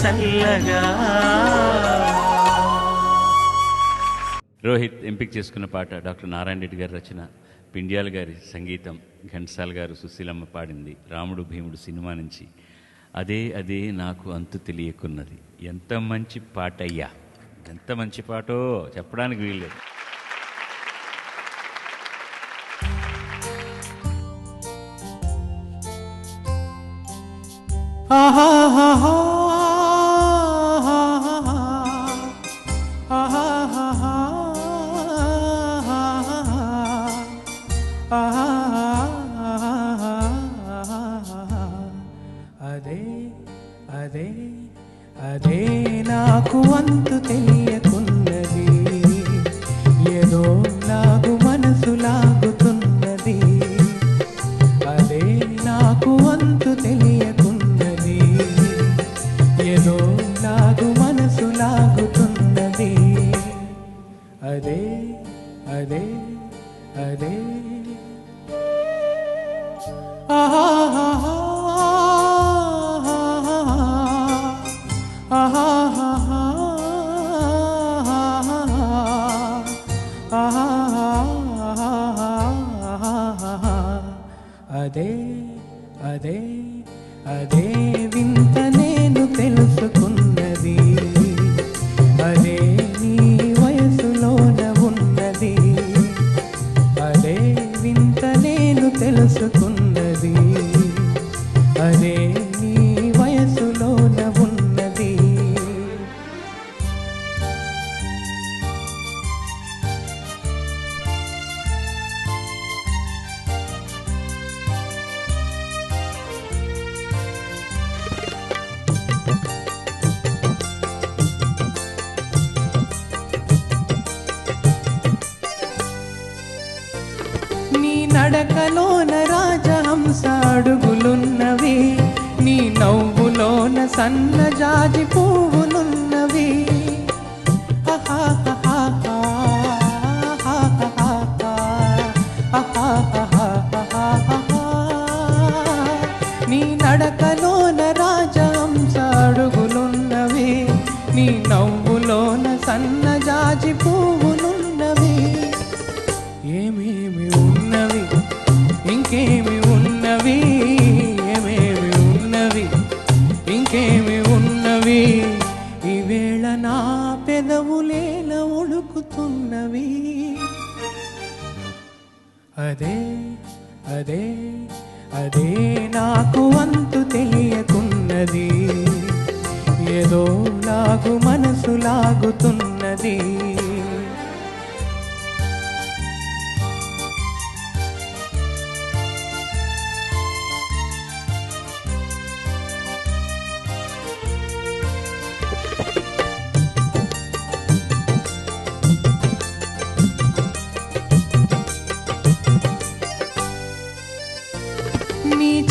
చల్లగా. రోహిత్ ఎంపిక చేసుకున్న పాట డాక్టర్ నారాయణ రెడ్డి గారి రచన పిండ్యాల గారి సంగీతం ఘంటసాల్ గారు సుశీలమ్మ పాడింది రాముడు భీముడు సినిమా నుంచి. అదే అదే నాకు అంతు తెలియకున్నది. ఎంత మంచి పాట అయ్యా ఎంత మంచి పాటో చెప్పడానికి వీల్లేదు. అదే అదే అదే నాకు అంతు తెలియకున్నది. ఏదో నాకు మనసు లాగుతున్నది. అదే నాకు అంతు తెలియ అదే అదే సన్నజాజి పువ్వులున్నవి. నీ నడకలోన రాజహంస అడుగులున్నవి. నీ నవ్వులోన సన్న అదే అదే అదే నాకు అంతు తెలియకున్నది. ఏదో నాకు మనసు లాగుతున్నది.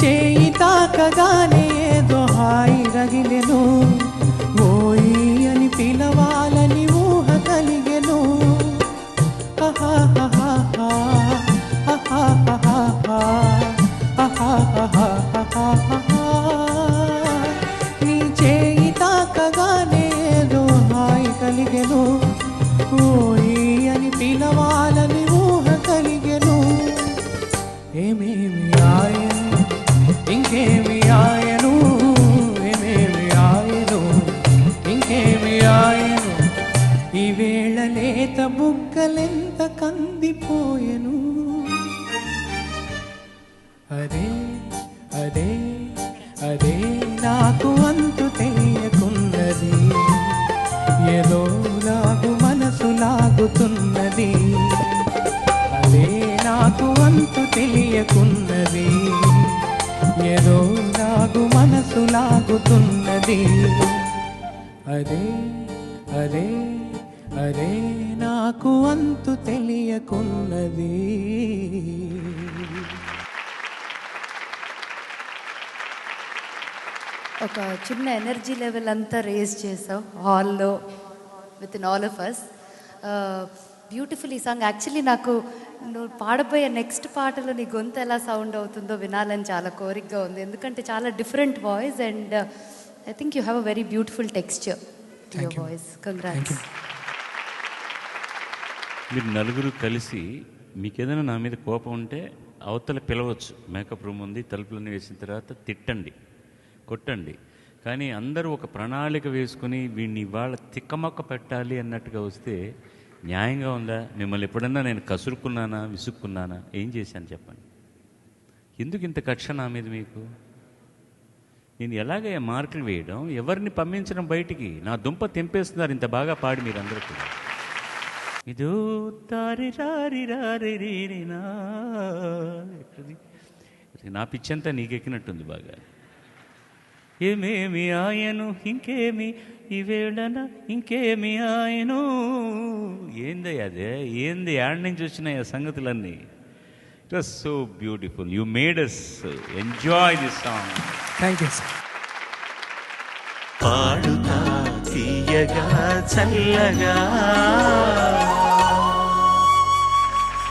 చేయి తాకగానే ఏదో హాయి రగిలెను. ఓయి అని పిలవాలని ఊహ కలిగెను. నీ చేయి తాకగానే ఏదో హాయి కలిగెను ఓయి అని పిలవాలని ఊహ కలిగెను. ఏమేమి ఇంకేమి ఆయను ఏమేమి ఆయను ఇంకేమి ఆయను. ఈవేళ లేత బుగ్గలెంత కందిపోయెను? అదే అదే అదే నాకు అంతు తెలియకున్నది. ఏదో నాకు మనసు లాగుతున్నది. అదే నాకు అంతు తెలియకున్నది. ఏదో లాగు మనసు లాగుతున్నది అరే అరే అరే నాకు అంతు తెలియకున్నది. ఒక చిన్న ఎనర్జీ లెవెల్ అంతా రేజ్ చేసావు హాల్లో with in all of us beautiful ఈ సాంగ్ యాక్చువల్లీ నాకు నువ్వు పాడబోయే నెక్స్ట్ పాటలో నీ గొంతు ఎలా సౌండ్ అవుతుందో వినాలని చాలా కోరికగా ఉంది. ఎందుకంటే చాలా different voice and I think you have a very beautiful texture your. Voice congrats మీరు నలుగురు కలిసి మీకు ఏదైనా నా మీద కోపం ఉంటే అవతల పిలవచ్చు. మేకప్ రూమ్ ఉంది తలుపులన్నీ వేసిన తర్వాత తిట్టండి కొట్టండి. కానీ అందరూ ఒక ప్రణాళిక వేసుకుని వీడిని ఇవాళ తిక్కమక్క పెట్టాలి అన్నట్టుగా వస్తే న్యాయంగా ఉందా? మిమ్మల్ని ఎప్పుడన్నా నేను కసురుకున్నానా విసుక్కున్నానా? ఏం చేశాను చెప్పండి. ఎందుకు ఇంత కక్ష నా మీద మీకు? నేను ఎలాగే మార్కులు వేయడం? ఎవరిని పంపించడం బయటికి? నా దుంప తెంపేస్తున్నారు ఇంత బాగా పాడి మీరందరూ కూడా. ఇదో తారి రారి రారి రీరి నా పిచ్చంతా నీకెక్కినట్టుంది బాగా. ఏమేమి ఆయను ఇంకేమి ఈ వేళన ఇంకేమి ఆయను? ఏంది అదే? ఏంది యాడ్ నుంచి వచ్చినాయి ఆ సంగతులన్నీ? It was so beautiful you made us enjoy this song thank you sir పాడుతా తీయగా చల్లగా.